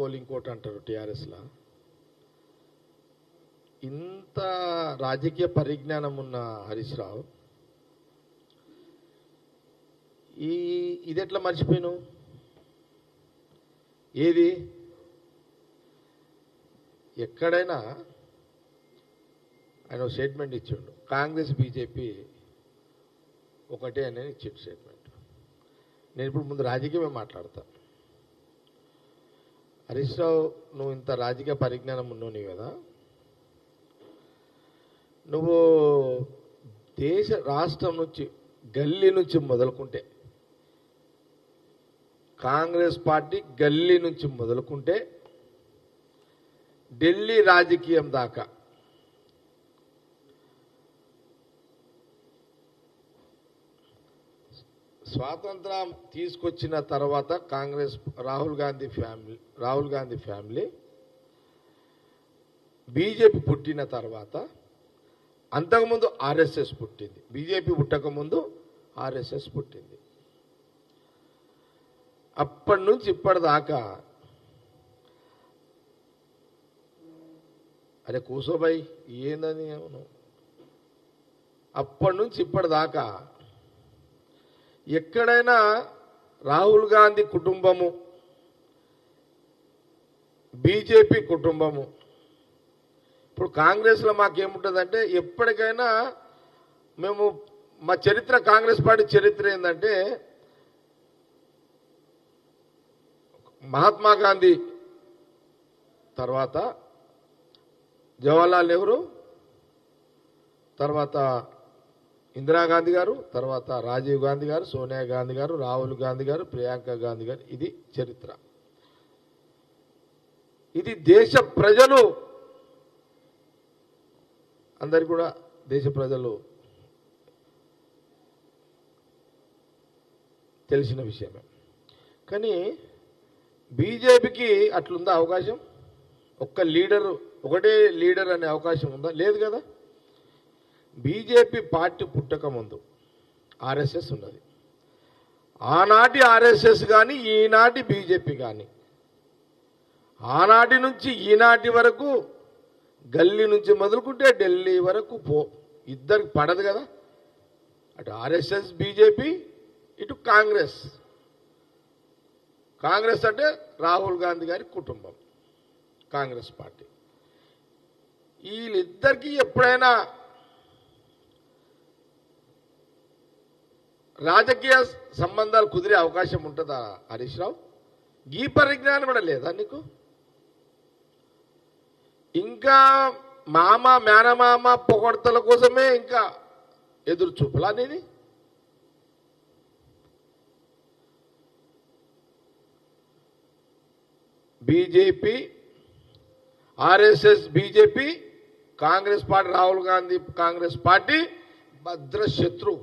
ఇంకోలు ఇంకోటి అంటారు టీఆర్ఎస్లో. ఇంత రాజకీయ పరిజ్ఞానం ఉన్న హరీష్ రావు ఈ ఇది ఎట్లా మర్చిపోయాను ఏది? ఎక్కడైనా ఆయన ఒక స్టేట్మెంట్ ఇచ్చిండు. కాంగ్రెస్ బీజేపీ ఒకటే అనేది ఇచ్చిండు స్టేట్మెంట్. నేను ఇప్పుడు ముందు రాజకీయమే మాట్లాడతాను. హరీష్ రావు నువ్వు ఇంత రాజకీయ పరిజ్ఞానం ఉన్నావు కదా. నువ్వు దేశ రాష్ట్రం నుంచి గల్లీ నుంచి మొదలుకుంటే కాంగ్రెస్ పార్టీ గల్లీ నుంచి మొదలుకుంటే ఢిల్లీ రాజకీయం దాకా స్వాతంత్రం తీసుకొచ్చిన తర్వాత Congress Rahul Gandhi family Rahul Gandhi family BJP పుట్టిన తర్వాత అంతకుముందు ఆర్ఎస్ఎస్ పుట్టింది. బీజేపీ పుట్టకముందు ఆర్ఎస్ఎస్ పుట్టింది. అప్పటి నుంచి ఇప్పటిదాకా అరే కూసోబాయ్ ఏందని అప్పటి నుంచి ఇప్పటిదాకా ఎక్కడైనా రాహుల్ గాంధీ కుటుంబము బీజేపీ కుటుంబము ఇప్పుడు కాంగ్రెస్లో మాకేముంటుందంటే ఎప్పటికైనా మేము మా చరిత్ర కాంగ్రెస్ పార్టీ చరిత్ర ఏంటంటే మహాత్మా గాంధీ తర్వాత జవహర్లాల్ నెహ్రూ తర్వాత ఇందిరాగాంధీ గారు తర్వాత రాజీవ్ గాంధీ గారు సోనియా గాంధీ గారు రాహుల్ గాంధీ గారు ప్రియాంక గాంధీ గారు. ఇది చరిత్ర. ఇది దేశ ప్రజలు. అందరు కూడా దేశ ప్రజలు తెలిసిన విషయమే. కానీ బీజేపీకి అట్లుందా అవకాశం? ఒక్క లీడరు ఒకటే లీడర్ అనే అవకాశం ఉందా? లేదు కదా. బీజేపీ పార్టీ పుట్టక ముందు ఆర్ఎస్ఎస్ ఉన్నది. ఆనాటి ఆర్ఎస్ఎస్ కానీ ఈనాటి బీజేపీ కానీ ఆనాటి నుంచి ఈనాటి వరకు గల్లీ నుంచి మొదలుకుంటే ఢిల్లీ వరకు పో ఇద్దరికి పడదు కదా. అటు ఆర్ఎస్ఎస్ బీజేపీ ఇటు కాంగ్రెస్. కాంగ్రెస్ అంటే రాహుల్ గాంధీ గారి కుటుంబం కాంగ్రెస్ పార్టీ. వీళ్ళిద్దరికీ ఎప్పుడైనా రాజకీయ సంబంధాలు కుదిరే అవకాశం ఉంటుందా హరీష్ రావు? ఈ పరిజ్ఞానం కూడా లేదా నీకు? ఇంకా మామ మేనమామ పొగడతల కోసమే ఇంకా ఎదురు చూపులా నీది? BJP RSS BJP Congress party Rahul Gandhi Congress party భద్రశత్రు.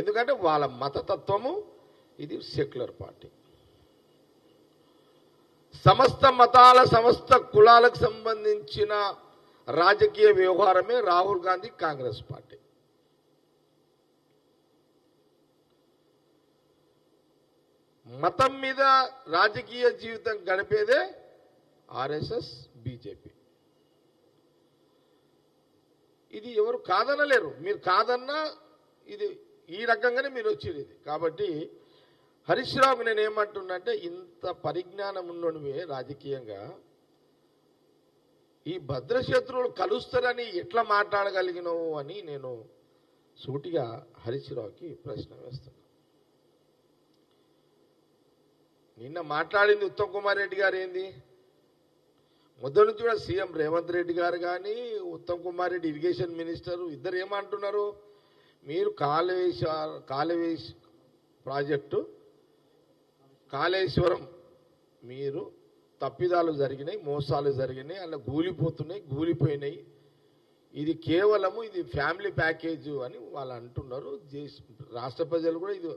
ఎందుకంటే వాళ్ళ మతతత్వము ఇది సెక్యులర్ పార్టీ. సమస్త మతాల సమస్త కులాలకు సంబంధించిన రాజకీయ వ్యవహారమే రాహుల్ గాంధీ కాంగ్రెస్ పార్టీ. మతం మీద రాజకీయ జీవితం గడిపేదే ఆర్ఎస్ఎస్ బీజేపీ. ఇది ఎవరు కాదనలేరు. మీరు కాదన్నా ఇది ఈ రకంగానే మీరు వచ్చేది కాబట్టి హరీష్ రావుకి నేను ఏమంటున్నంటే ఇంత పరిజ్ఞానం ఉన్నోనివే రాజకీయంగా. ఈ భద్రశత్రువులు కలుస్తారని ఎట్లా మాట్లాడగలిగినావు అని నేను సూటిగా హరీష్ రావుకి ప్రశ్న వేస్తున్నా. నిన్న మాట్లాడింది ఉత్తమ్ కుమార్ రెడ్డి గారు ఏంది? మొదటి నుంచి కూడా సీఎం రేవంత్ రెడ్డి గారు కానీ ఉత్తమ్ కుమార్ రెడ్డి ఇరిగేషన్ మినిస్టర్ ఇద్దరు ఏమంటున్నారు? మీరు కాళేశ కాళేశ్ ప్రాజెక్టు కాళేశ్వరం మీరు తప్పిదాలు జరిగినాయి మోసాలు జరిగినాయి అలా గూలిపోతున్నాయి గూలిపోయినాయి. ఇది కేవలము ఇది ఫ్యామిలీ ప్యాకేజ్ అని వాళ్ళు అంటున్నారు. దేశ- రాష్ట్ర ప్రజలు కూడా ఇది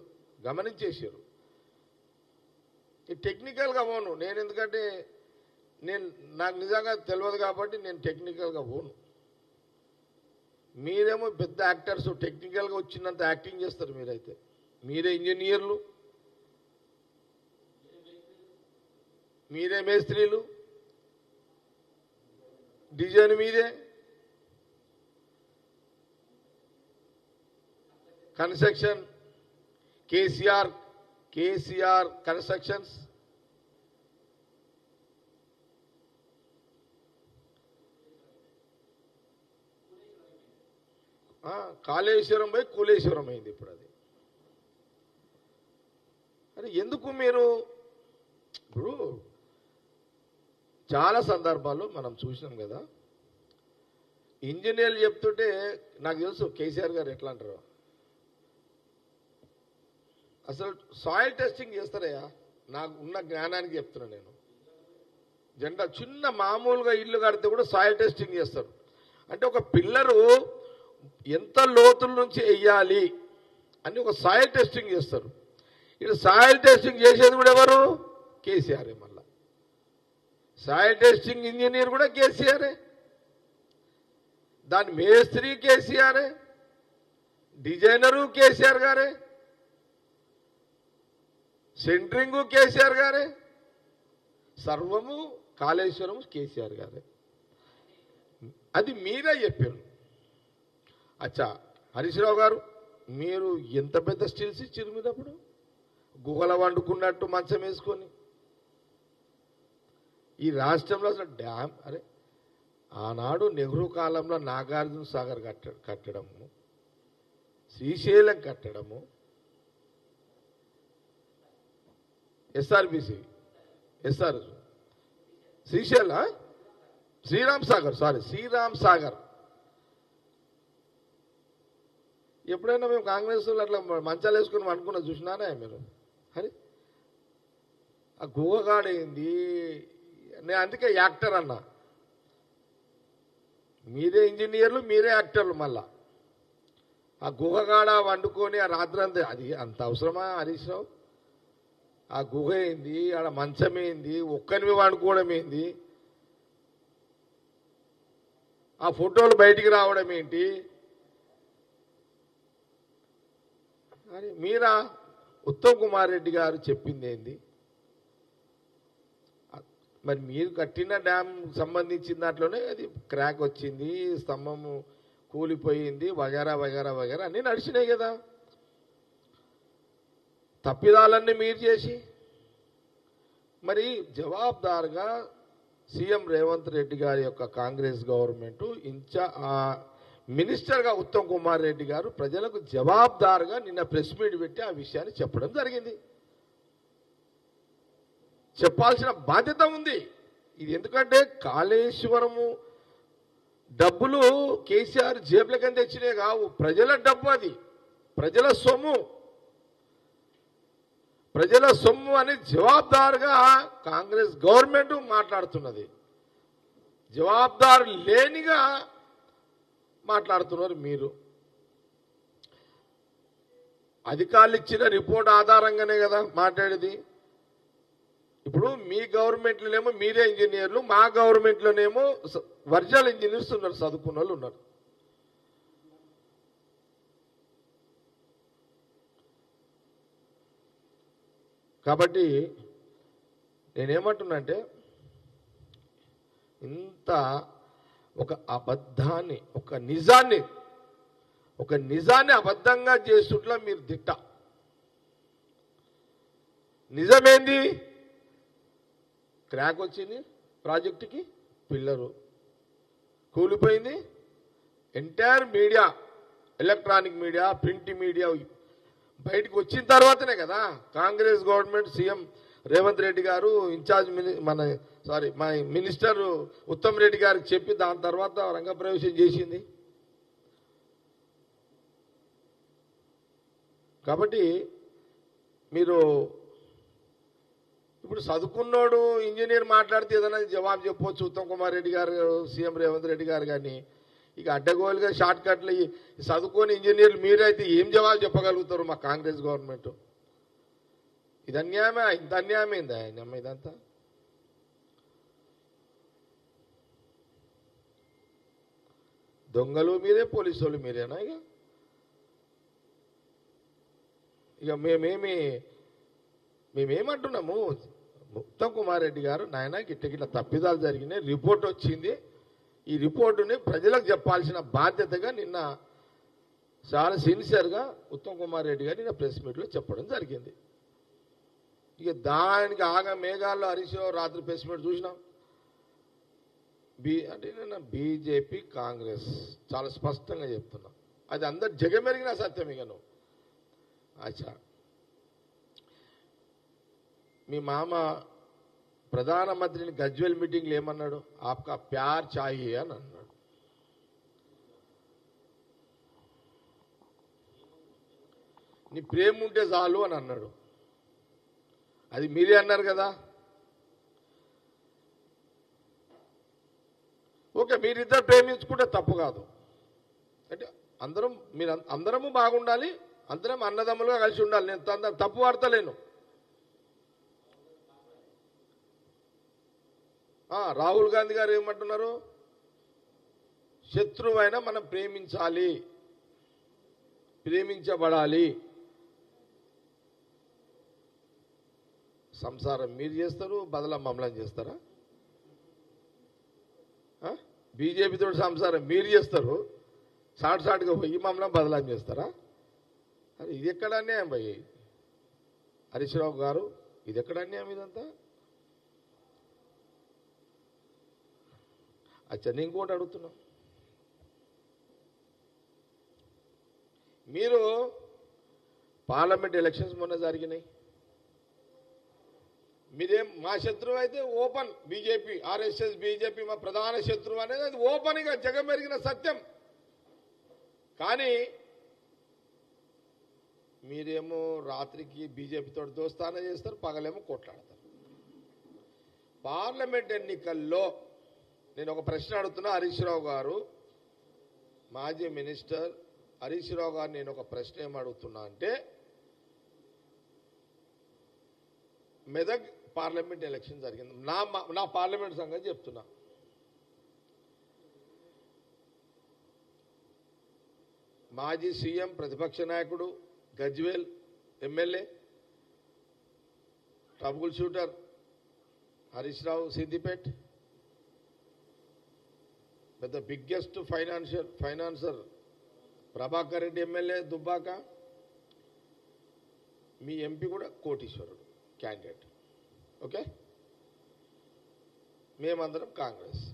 గమనించేసారు ఇది టెక్నికల్గా పోను. నేను ఎందుకంటే నేను నాకు నిజంగా తెలియదు కాబట్టి నేను టెక్నికల్గా పోను. మీరేమో పెద్ద యాక్టర్స్ టెక్నికల్గా వచ్చినంత యాక్టింగ్ చేస్తారు మీరైతే. మీరే ఇంజనీర్లు. మీరే మేస్త్రీలు. డిజైన్ మీదే. Construction KCR KCR constructions. Kaleshwaram పోయి కులేశ్వరం అయింది ఇప్పుడు అది. అరే ఎందుకు మీరు ఇప్పుడు చాలా సందర్భాల్లో మనం చూసినాం కదా ఇంజనీర్లు చెప్తుంటే నాకు తెలుసు కేసీఆర్ గారు ఎట్లా అంటారు? అసలు సాయిల్ టెస్టింగ్ చేస్తారయ్యా నాకు ఉన్న జ్ఞానానికి చెప్తున్నా నేను. జెండా చిన్న మామూలుగా ఇల్లు కడితే కూడా సాయిల్ టెస్టింగ్ చేస్తారు. అంటే ఒక పిల్లరు ఎంత లోతుల నుంచి వెయ్యాలి అని ఒక సాయిల్ టెస్టింగ్ చేస్తారు. ఇక్కడ సాయిల్ టెస్టింగ్ చేసేది కూడా ఎవరు? కేసీఆర్ మళ్ళా. సాయిల్ టెస్టింగ్ ఇంజనీర్ కూడా కేసీఆరే. దాని మేస్త్రి కేసీఆరే. డిజైనరు కేసీఆర్ గారే. సెంట్రింగు కేసీఆర్ గారే. సర్వము కాళేశ్వరము కేసీఆర్ గారే. అది మీరే చెప్పారు. అచ్చా హరీష్ రావు గారు మీరు ఎంత పెద్ద స్టిల్స్ ఇచ్చారు మీద అప్పుడు గుహల వండుకున్నట్టు మంచం వేసుకొని. ఈ రాష్ట్రంలో అసలు డ్యామ్ అరే ఆనాడు నెహ్రూ కాలంలో నాగార్జున సాగర్ కట్ట కట్టడము శ్రీశైలం కట్టడము SRBC SR Srisaila Sriram Sagar sorry Sriram Sagar. ఎప్పుడైనా మేము కాంగ్రెస్ వాళ్ళు అట్లా మంచాలు వేసుకుని అనుకున్న చూసినానే మీరు? అని ఆ గుహగాడేంది? నేను అందుకే యాక్టర్ అన్నా. మీరే ఇంజనీర్లు మీరే యాక్టర్లు మళ్ళా. ఆ గుహగాడ వండుకొని ఆ రాత్రి అది అంత అవసరమా హరీష్ రావు? ఆ గుహ ఏంది? ఆడ మంచమేంది ఏంది? వండుకోవడం ఏంది? ఆ ఫోటోలు బయటికి రావడం ఏంటి? అని మీరా ఉత్తమ్ కుమార్ రెడ్డి గారు చెప్పింది ఏంది మరి మీరు కట్టిన డ్యామ్ సంబంధించిన దాంట్లోనే అది క్రాక్ వచ్చింది స్తంభము కూలిపోయింది వగేరా వగేరా వగేరా అన్నీ నడిచినాయి కదా. తప్పిదాలన్నీ మీరు చేసి. మరి జవాబుదారుగా సీఎం రేవంత్ రెడ్డి గారి యొక్క కాంగ్రెస్ గవర్నమెంట్ ఇంచా ఆ మినిస్టర్గా ఉత్తమ్ కుమార్ రెడ్డి గారు ప్రజలకు జవాబుదారుగా నిన్న ప్రెస్ మీట్ పెట్టి ఆ విషయాన్ని చెప్పడం జరిగింది. చెప్పాల్సిన బాధ్యత ఉంది. ఇది ఎందుకంటే కాళేశ్వరము డబ్బులు కేసీఆర్ జేబులకని తెచ్చినే కావు. ప్రజల డబ్బు అది. ప్రజల సొమ్ము. ప్రజల సొమ్ము అని జవాబుదారుగా కాంగ్రెస్ గవర్నమెంట్ మాట్లాడుతున్నది. జవాబుదారు లేనిగా మాట్లాడుతున్నారు మీరు. అధికారులు ఇచ్చిన రిపోర్ట్ ఆధారంగానే కదా మాట్లాడేది. ఇప్పుడు మీ గవర్నమెంట్లోనేమో మీరే ఇంజనీర్లు మా గవర్నమెంట్లోనేమో స- ఇంజనీర్స్ ఉన్నారు చదువుకున్న వాళ్ళు ఉన్నారు. కాబట్టి నేనేమంటున్నానంటే ఇంత ఒక అబద్ధాన్ని ఒక నిజాన్ని ఒక నిజాన్ని అబద్ధంగా చేస్తుట్లా మీరు దిట్ట నిజమేంది? క్రాక్ వచ్చింది ప్రాజెక్టుకి పిల్లరు. కూలిపోయింది. Entire media electronic media print media బయటకు వచ్చిన తర్వాతనే కదా Congress government CM Revanth Reddy garu incharge mini మన సారీ మా మినిస్టర్ ఉత్తమ్ రెడ్డి గారికి చెప్పి దాని తర్వాత రంగప్రవేశం చేసింది. కాబట్టి మీరు ఇప్పుడు చదువుకున్నోడు ఇంజనీర్ మాట్లాడితే ఏదైనా జవాబు చెప్పవచ్చు ఉత్తమ్ కుమార్ రెడ్డి గారు సీఎం రేవంత్ రెడ్డి గారు కానీ ఇక అడ్డగోలుగా షార్ట్ కట్లు చదువుకొని ఇంజనీర్లు మీరైతే ఏం జవాబు చెప్పగలుగుతారు మా కాంగ్రెస్ గవర్నమెంట్? ఇది అన్యాయమే? ఇంత అన్యాయమైంది ఆయన ఇదంతా దొంగలు మీరే పోలీసు వాళ్ళు మీరేనా ఇక ఇక మేమేమి మేమేమంటున్నాము? ఉత్తమ్ కుమార్ రెడ్డి గారు నాయన గిట్ట గిట్ల తప్పిదాలు జరిగినాయి రిపోర్ట్ వచ్చింది. ఈ రిపోర్టుని ప్రజలకు చెప్పాల్సిన బాధ్యతగా నిన్న చాలా సిన్సియర్గా ఉత్తమ్ కుమార్ రెడ్డి గారు నిన్న ప్రెస్ మీట్లో చెప్పడం జరిగింది. ఇక దానికి ఆగ మేఘాల్లో హరీష్ రాత్రి ప్రెస్ మీట్ చూసినాం. బీ అంటే నేను బీజేపీ కాంగ్రెస్ చాలా స్పష్టంగా చెప్తున్నా. అది అందరు జగమెరిగిన సత్యం ఇక నువ్వు. అచ్చా. మీ మామ ప్రధానమంత్రిని గజ్వెల్ మీటింగ్లు ఏమన్నాడు? ఆప్కా ప్యార్ చాయి అని అన్నాడు. నీ ప్రేమ ఉంటే చాలు అని అన్నాడు. అది మీరే అన్నారు కదా? ఓకే మీరిద్దరు ప్రేమించుకుంటే తప్పు కాదు. అంటే అందరం మీరు అందరము బాగుండాలి అందరం అన్నదమ్ములుగా కలిసి ఉండాలి. నేను తప్పు వాడతలేను. రాహుల్ గాంధీ గారు ఏమంటున్నారు? శత్రువైనా మనం ప్రేమించాలి ప్రేమించబడాలి. సంసారం మీరు చేస్తారు బదలా మమ్మల్ని చేస్తారా? బీజేపీతో సంసారం మీరు చేస్తారు సాట్ సాటుగా పోయి మమ్మల్ని బదలాం చేస్తారా? అరే ఇది ఎక్కడ అన్యాయం భయ్ హరీశ్రావు గారు ఇది ఎక్కడ అన్యాయం ఇదంతా? అచ్చా నేను ఇంకోటి అడుగుతున్నా. మీరు పార్లమెంట్ ఎలక్షన్స్ మొన్న జరిగినాయి. మీరేం మా శత్రువు అయితే ఓపెన్. బీజేపీ ఆర్ఎస్ఎస్ బీజేపీ మా ప్రధాన శత్రువు అనేది అది ఓపెన్గా జగమెరిగిన సత్యం. కానీ మీరేమో రాత్రికి బీజేపీతో దోస్తాన చేస్తారు పగలేమో కొట్లాడతారు. పార్లమెంట్ ఎన్నికల్లో నేను ఒక ప్రశ్న అడుగుతున్నా హరీష్ రావు గారు. మాజీ మినిస్టర్ హరీష్ రావు గారు నేను ఒక ప్రశ్న ఏమడుగుతున్నా అంటే మెదక్ పార్లమెంట్ ఎలక్షన్ జరిగింది. నా నా పార్లమెంట్ సంగతి చెప్తున్నా. మాజీ సీఎం ప్రతిపక్ష నాయకుడు Gajwel MLA trouble shooter Harish Rao Siddipet పెద్ద biggest financial financier Prabhakar Reddy MLA Dubbaka మీ ఎంపీ కూడా కోటీశ్వరుడు క్యాండిడేట్. ఓకే? మేమందరం కాంగ్రెస్.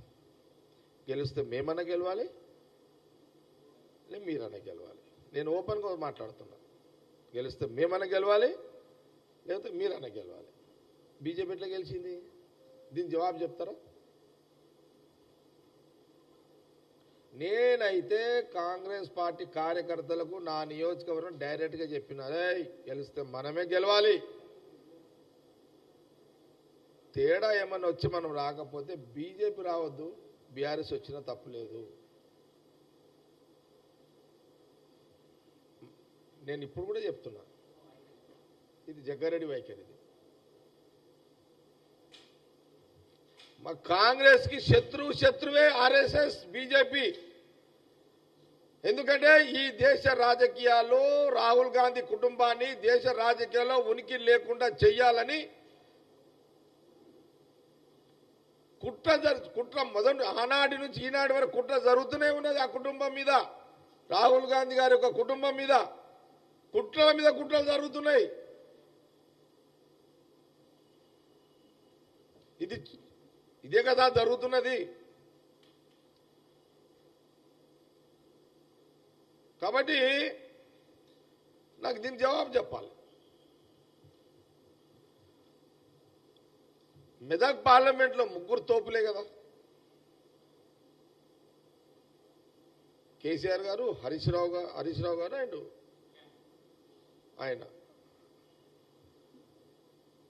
గెలిస్తే మేమన్నా గెలవాలి? లే మీరన్నా గెలవాలి. నేను ఓపెన్గా మాట్లాడుతున్నా. గెలిస్తే మేమన్నా గెలవాలి? లేకపోతే మీరన్నా గెలవాలి. బీజేపీ ఎట్లా గెలిచింది? దీని జవాబు చెప్తారా? నేనైతే కాంగ్రెస్ పార్టీ కార్యకర్తలకు నా నియోజకవర్గం డైరెక్ట్గా చెప్పిన "రేయ్, గెలిస్తే మనమే గెలవాలి. తేడా ఏమన్నా వచ్చి మనం రాకపోతే బీజేపీ రావద్దు బీఆర్ఎస్ వచ్చినా తప్పులేదు నేను ఇప్పుడు కూడా చెప్తున్నా. ఇది జగ్గారెడ్డి వైఖరి ఇది. మా కాంగ్రెస్కి శత్రువు శత్రువే ఆర్ఎస్ఎస్ బీజేపీ. ఎందుకంటే ఈ దేశ రాజకీయాల్లో రాహుల్ గాంధీ కుటుంబాన్ని దేశ రాజకీయాల్లో ఉనికి లేకుండా చెయ్యాలని కుట్ర జరు కుట్ర మొదటి ఆనాటి నుంచి ఈనాటి వరకు కుట్ర జరుగుతూనే ఉన్నది ఆ కుటుంబం మీద. రాహుల్ గాంధీ గారి యొక్క కుటుంబం మీద. కుట్రల మీద కుట్రలు జరుగుతున్నాయి. ఇది ఇదే కదా జరుగుతున్నది. కాబట్టి నాకు దీని జవాబు చెప్పాలి. మెదక్ పార్లమెంట్లో ముగ్గురు తోపులే కదా. కేసీఆర్ గారు హరీష్ రావు గారు హరీష్ రావు గారు అండ్ ఆయన.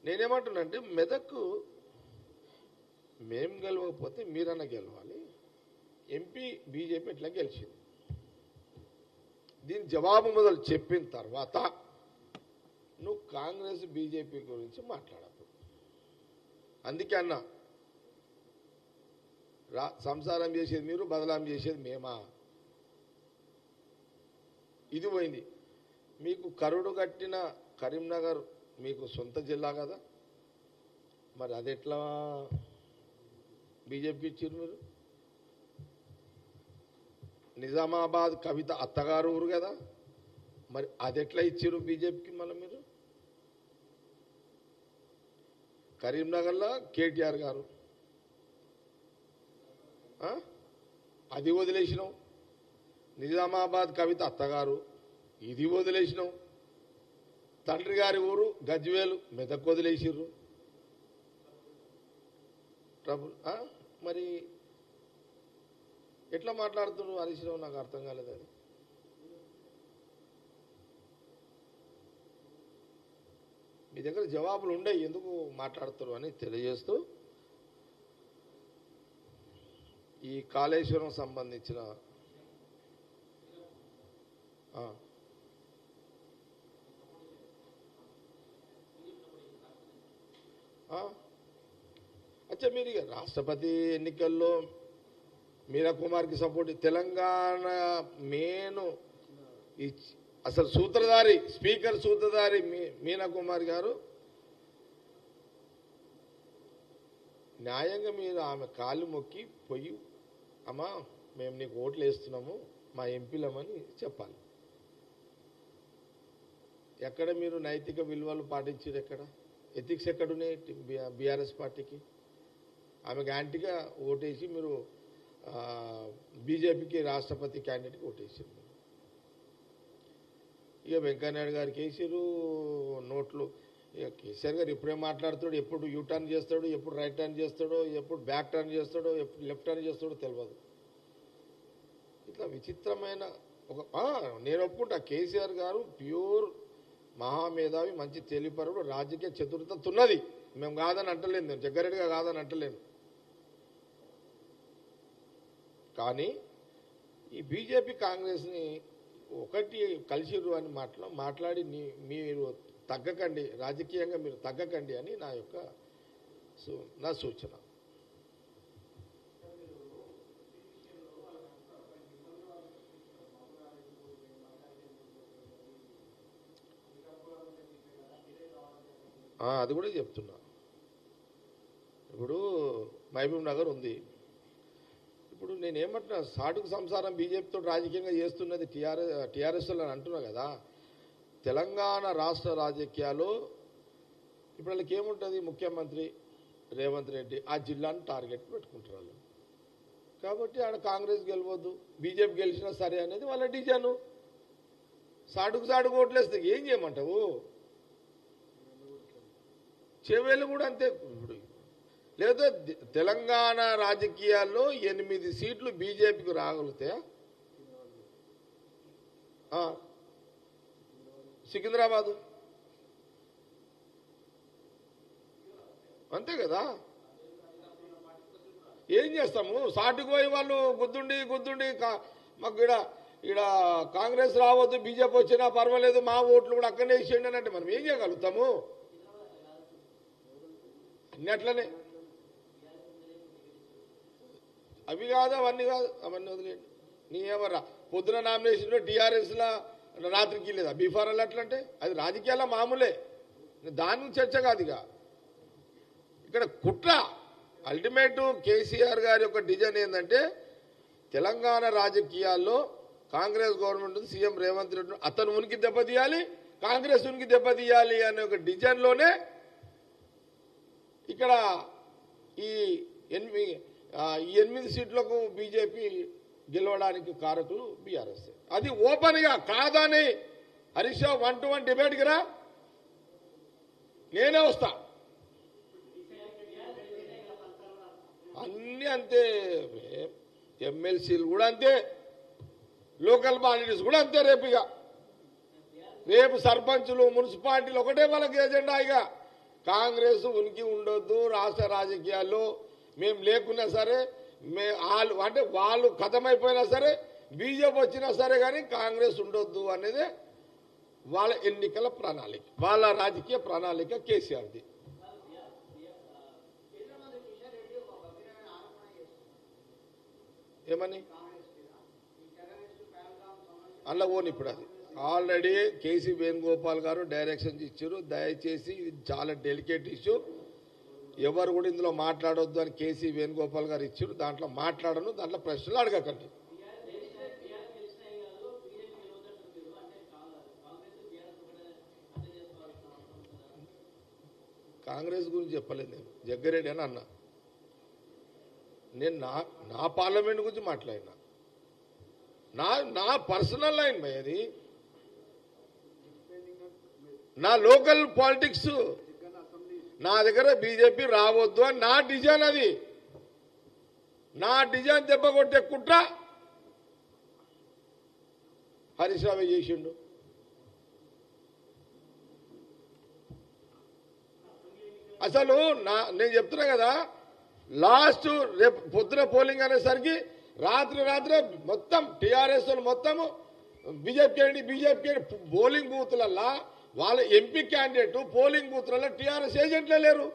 నేనేమంటున్నానంటే మెదక్ మేము గెలవకపోతే మీరన్నా గెలవాలి. ఎంపీ బీజేపీ ఇట్లా గెలిచింది. దీని జవాబు మొదలు చెప్పిన తర్వాత నువ్వు కాంగ్రెస్ బీజేపీ గురించి మాట్లాడాలి అందుకే అన్నా రా సంసారం చేసేది మీరు బదలాం చేసేది మేమా? ఇది పోయింది. మీకు కరుడు కట్టిన కరీంనగర్ మీకు సొంత జిల్లా కదా? మరి అది ఎట్లా బీజేపీకి ఇచ్చారు మీరు? నిజామాబాద్ కవిత అత్తగారు ఊరు కదా? మరి అది ఎట్లా ఇచ్చారు బీజేపీకి మళ్ళీ మీరు? కరీంనగర్లో కేటీఆర్ గారు. అది వదిలేసినాం. నిజామాబాద్ కవిత అత్తగారు ఇది వదిలేసినాం. తండ్రి గారి ఊరు గజ్వేలు మెదక్ వదిలేసిర్రు. ట్రబుల్ మరి ఎట్లా మాట్లాడుతున్నారు హరీశ్రావు నాకు అర్థం కాలేదు అది. దగ్గర జవాబులు ఉండే ఎందుకు మాట్లాడుతారు అని తెలియజేస్తూ ఈ కాళేశ్వరం సంబంధించిన అచ్చా మీరు ఇక రాష్ట్రపతి ఎన్నికల్లో మీరా కుమార్కి సపోర్ట్ తెలంగాణ మెయిన్ అసలు సూత్రధారి స్పీకర్ సూత్రధారి మీ- మీనా కుమార్ గారు న్యాయంగా మీరు ఆమె కాళ్ళు మొక్కి పోయి అమ్మా మేము నీకు ఓట్లు వేస్తున్నాము మా ఎంపీలమని చెప్పాలి. ఎక్కడ మీరు నైతిక విలువలు పాటించారు ఎక్కడ? ఎథిక్స్ ఎక్కడున్నాయి బీఆర్ఎస్ పార్టీకి? ఆమె యాంటీగా ఓటేసి మీరు బీజేపీకి రాష్ట్రపతి క్యాండిడేట్కి ఓటేసారు ఇక వెంకయ్యనాయుడు గారికి వేసారు నోట్లు. ఇక కేసీఆర్ గారు ఇప్పుడే మాట్లాడుతాడు ఎప్పుడు యూ టర్న్ చేస్తాడు? ఎప్పుడు రైట్ టర్న్ చేస్తాడో? ఎప్పుడు బ్యాక్ టర్న్ చేస్తాడో? ఎప్పుడు లెఫ్ట్ టర్న్ చేస్తాడో తెలియదు ఇట్లా విచిత్రమైన ఒక నేను ఒప్పుకుంటా. కేసీఆర్ గారు ప్యూర్ మహామేధావి మంచి తెలిపరుడు రాజకీయ చతురత ఉన్నది మేము కాదని అంటలేను నేను. జగ్గారెడ్డిగా కాదని అంటలేను. కానీ ఈ బీజేపీ కాంగ్రెస్ని ఒకటి కలిసిరు అని మాట్లా మాట్లాడి మీరు తగ్గకండి రాజకీయంగా మీరు తగ్గకండి అని నా యొక్క నా సూచన. అది కూడా చెప్తున్నా. ఇప్పుడు మహబూబ్ నగర్ ఉంది. ఇప్పుడు నేనేమంటున్నా సాటుకు సంసారం బీజేపీతో రాజకీయంగా చేస్తున్నది టీఆర్ఎస్ టీఆర్ఎస్ అని అంటున్నా కదా. తెలంగాణ రాష్ట్ర రాజకీయాలు ఇప్పుడు వాళ్ళకి ఏముంటుంది? ముఖ్యమంత్రి రేవంత్ రెడ్డి ఆ జిల్లాను టార్గెట్ పెట్టుకుంటారు వాళ్ళు. కాబట్టి ఆడ కాంగ్రెస్ గెలవద్దు బీజేపీ గెలిచినా సరే అనేది వాళ్ళ డిజైను. సాటుకు సాటుకు ఓట్లేస్తే ఏం చేయమంటావు? చెవేలు కూడా అంతే. ఇప్పుడు లేదా తెలంగాణ రాజకీయాల్లో ఎనిమిది సీట్లు బీజేపీకి రాగలిగితే సికింద్రాబాదు. అంతే కదా? ఏం చేస్తాము? సాటుకు పోయి వాళ్ళు గుద్దుండి గుద్దుండి కా- మాకు ఇక్కడ ఇక్కడ కాంగ్రెస్ రావద్దు బీజేపీ వచ్చినా పర్వాలేదు మా ఓట్లు కూడా అక్కడనే ఇచ్చేయండి అని అంటే మనం ఏం చేయగలుగుతాము? అన్నట్లనే అట్లనే అవి కాదు అవన్నీ కాదు. అవన్నీ వదిలేండి నీ ఎవరా పొద్దున నామినేషన్లో టీఆర్ఎస్లా రాత్రికి లేదా బీఫార్ అట్లంటే అది రాజకీయాల మామూలే. దాని చర్చ కాదు ఇక ఇక్కడ కుట్ర. అల్టిమేట్ కేసీఆర్ గారి యొక్క డిజైన్ ఏంటంటే తెలంగాణ రాజకీయాల్లో కాంగ్రెస్ గవర్నమెంట్ సీఎం రేవంత్ రెడ్డి అతను ఉనికి దెబ్బతీయాలి కాంగ్రెస్ ఉనికి దెబ్బతీయాలి అనే ఒక డిజైన్లోనే ఇక్కడ ఈ ఎనిమిది ఎనిమిది సీట్లకు బీజేపీ గెలవడానికి కారకులు బీఆర్ఎస్. అది ఓపెన్గా కాదని Harish Rao one to one డిబేట్కి రా. నేనే వస్తా. అన్నీ అంతే. ఎమ్మెల్సీలు కూడా అంతే. లోకల్ బాడీస్ కూడా అంతే రేపు ఇక. రేపు సర్పంచులు మున్సిపాలిటీలు ఒకటే వాళ్ళకి ఎజెండా ఇక. కాంగ్రెస్ ఉనికి ఉండొద్దు రాష్ట్ర రాజకీయాల్లో మేము లేకున్నా సరే మే వాళ్ళు అంటే వాళ్ళు కథమైపోయినా సరే బీజేపీ వచ్చినా సరే కానీ కాంగ్రెస్ ఉండొద్దు అనేది వాళ్ళ ఎన్నికల ప్రణాళిక వాళ్ళ రాజకీయ ప్రణాళిక కేసీఆర్ది. ఏమని? అలా ఓన్ ఇప్పుడు అది. ఆల్రెడీ కేసీ వేణుగోపాల్ గారు డైరెక్షన్స్ ఇచ్చారు. దయచేసి ఇది చాలా డెలికేట్ ఇష్యూ. ఎవరు కూడా ఇందులో మాట్లాడొద్దు అని కేసీ వేణుగోపాల్ గారు ఇచ్చారు దాంట్లో మాట్లాడను దాంట్లో ప్రశ్నలు అడగకండి. కాంగ్రెస్ గురించి చెప్పలేదు నేను. జగ్గారెడ్డి అని అన్నా. నేను నా నా పార్లమెంట్ గురించి మాట్లాడినా. నా నా పర్సనల్ లైన్ అది. నా లోకల్ పాలిటిక్స్ నా దగ్గర బీజేపీ రావద్దు అని నా డిజైన్ అది. నా డిజైన్ దెబ్బ కొట్టే కుట్ర హరీష్ చేసిండు. అసలు నా నేను చెప్తున్నా కదా లాస్ట్ రేపు పొద్దున పోలింగ్ అనేసరికి రాత్రి రాత్రి మొత్తం టీఆర్ఎస్ మొత్తము బీజేపీ బీజేపీ పోలింగ్ బూత్లల్లా వాళ్ళ ఎంపీ క్యాండిడేట్ పోలింగ్ బూత్లలో టీఆర్ఎస్ ఏజెంట్లే లేరు.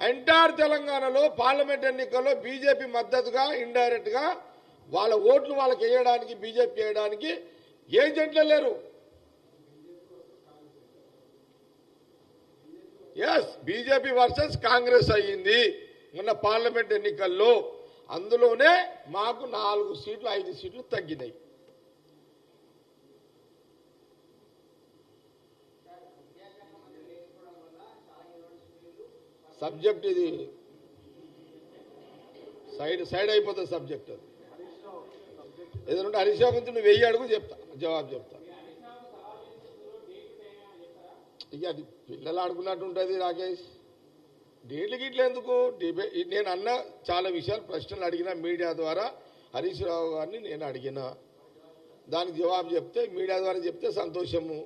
ఎంటైర్ తెలంగాణలో పార్లమెంట్ ఎన్నికల్లో బీజేపీ మద్దతుగా ఇండైరెక్ట్గా వాళ్ళ ఓట్లు వాళ్ళకి వేయడానికి బీజేపీ వేయడానికి ఏజెంట్లే లేరు. ఎస్ బీజేపీ వర్సెస్ కాంగ్రెస్ అయ్యింది మొన్న పార్లమెంట్ ఎన్నికల్లో. అందులోనే మాకు నాలుగు సీట్లు ఐదు సీట్లు తగ్గినాయి. సబ్జెక్ట్ ఇది. సైడ్ సైడ్ అయిపోతుంది సబ్జెక్ట్ అది. ఏదంటే హరీష్ రావు గురించి నువ్వు వెయ్యి అడుగు చెప్తా జవాబు చెప్తా. ఇక అది పిల్లలు ఆడుకున్నట్టు ఉంటుంది రాకేష్. డేట్లు గిట్ల ఎందుకు? డిబేట్ నేను అన్న చాలా విషయాలు ప్రశ్నలు అడిగిన మీడియా ద్వారా హరీష్ రావు గారిని నేను అడిగిన. దానికి జవాబు చెప్తే మీడియా ద్వారా చెప్తే సంతోషము.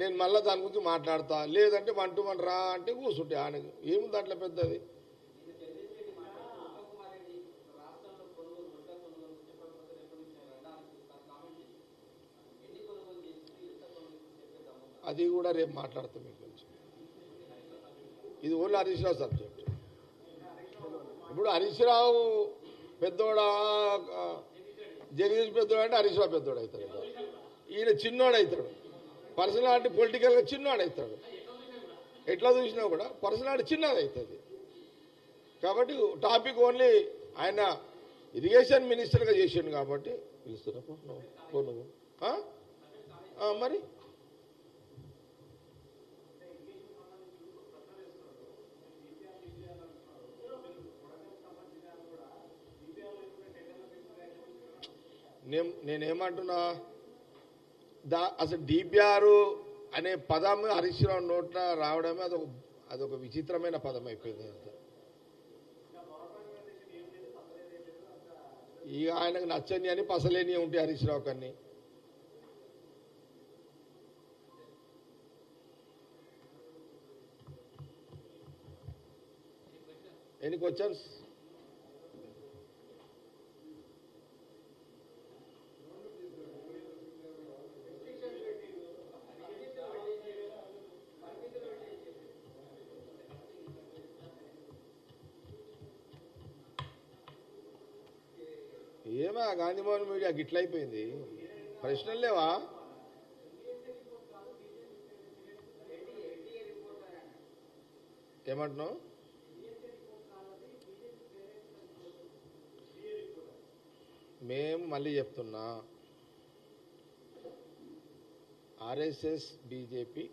నేను మళ్ళీ దాని గురించి మాట్లాడతా. లేదంటే వన్ టు వన్ రా అంటే కూర్చుంటే ఆయన ఏముంది దాంట్లో పెద్దది? అది కూడా రేపు మాట్లాడతాం మీకు కొంచెం ఇది ఓన్లీ హరీష్ రావు సబ్జెక్ట్. ఇప్పుడు హరీష్ రావు పెద్దోడా జగదీష్ పెద్దోడు అంటే హరీష్ రావు పెద్దోడు అవుతాడు. ఈయన చిన్నోడు అవుతాడు. పర్సనాలిటీ పొలిటికల్గా చిన్నోడు అవుతాడు ఎట్లా చూసినా కూడా పర్సనాలిటీ చిన్నది అవుతుంది కాబట్టి టాపిక్ ఓన్లీ ఆయన ఇరిగేషన్ మినిస్టర్గా చేసిండు కాబట్టి పిలుస్తున్నా. మరి? నేనేమంటున్నా? దా అసలు డిపిఆర్ అనే పదం హరీష్ రావు నోట్ల రావడమే అదొక అదొక విచిత్రమైన పదం అయిపోయింది అంత. ఇక ఆయనకు నచ్చని అని పసలేని ఉంటాయి హరీష్ రావు కన్నీ. ఎన్ని క్వశ్చన్స్ గాంధీమోహన్ మీడియా గిట్లయిపోయింది. ప్రశ్నలు లేవా? ఏమంటున్నావు? మేము మళ్ళీ చెప్తున్నా. ఆర్ఎస్ఎస్ బీజేపీ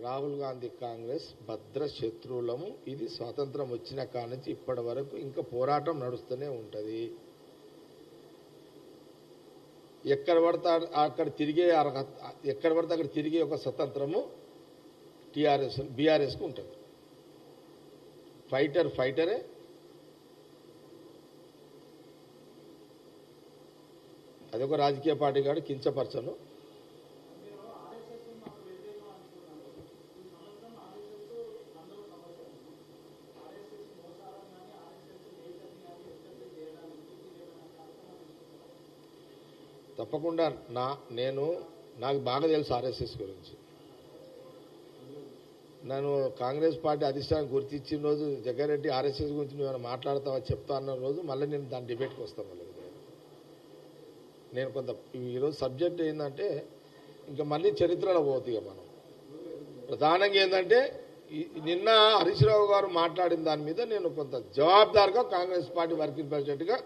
రాహుల్ గాంధీ కాంగ్రెస్ భద్ర శత్రువులము. ఇది స్వాతంత్రం వచ్చిన కానుంచి ఇప్పటి వరకు ఇంకా పోరాటం నడుస్తూనే ఉంటుంది. ఎక్కడ పడితే అక్కడ తిరిగే అర్హత ఎక్కడ పడితే అక్కడ తిరిగే ఒక స్వతంత్రము టీఆర్ఎస్ బీఆర్ఎస్కి ఉంటుంది. ఫైటర్ ఫైటరే అదొక రాజకీయ పార్టీ కాడు కించపరచను. తప్పకుండా నా నేను నాకు బాగా తెలుసు ఆర్ఎస్ఎస్ గురించి. నన్ను కాంగ్రెస్ పార్టీ అధిష్టానం గుర్తించిన రోజు జగ్గారెడ్డి ఆర్ఎస్ఎస్ గురించి నువ్వు ఏమైనా మాట్లాడతావా చెప్తా అన్న రోజు మళ్ళీ నేను దాని డిబేట్కి వస్తాను మళ్ళీ. నేను కొంత ఈరోజు సబ్జెక్ట్ ఏంటంటే ఇంకా మళ్ళీ చరిత్రలో పోతుంది ఇక మనం. ప్రధానంగా ఏంటంటే నిన్న హరీశ్రావు గారు మాట్లాడిన దాని మీద నేను కొంత జవాబుదారుగా కాంగ్రెస్ పార్టీ వర్కింగ్ ప్రెసిడెంట్గా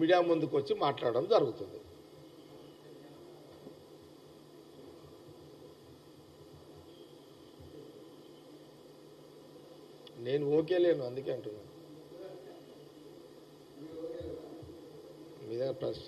మీడియా ముందుకు వచ్చి మాట్లాడడం జరుగుతుంది. నేను ఓకే లేను అందుకే అంటున్నాను. మీ దగ్గర ప్రశ్న?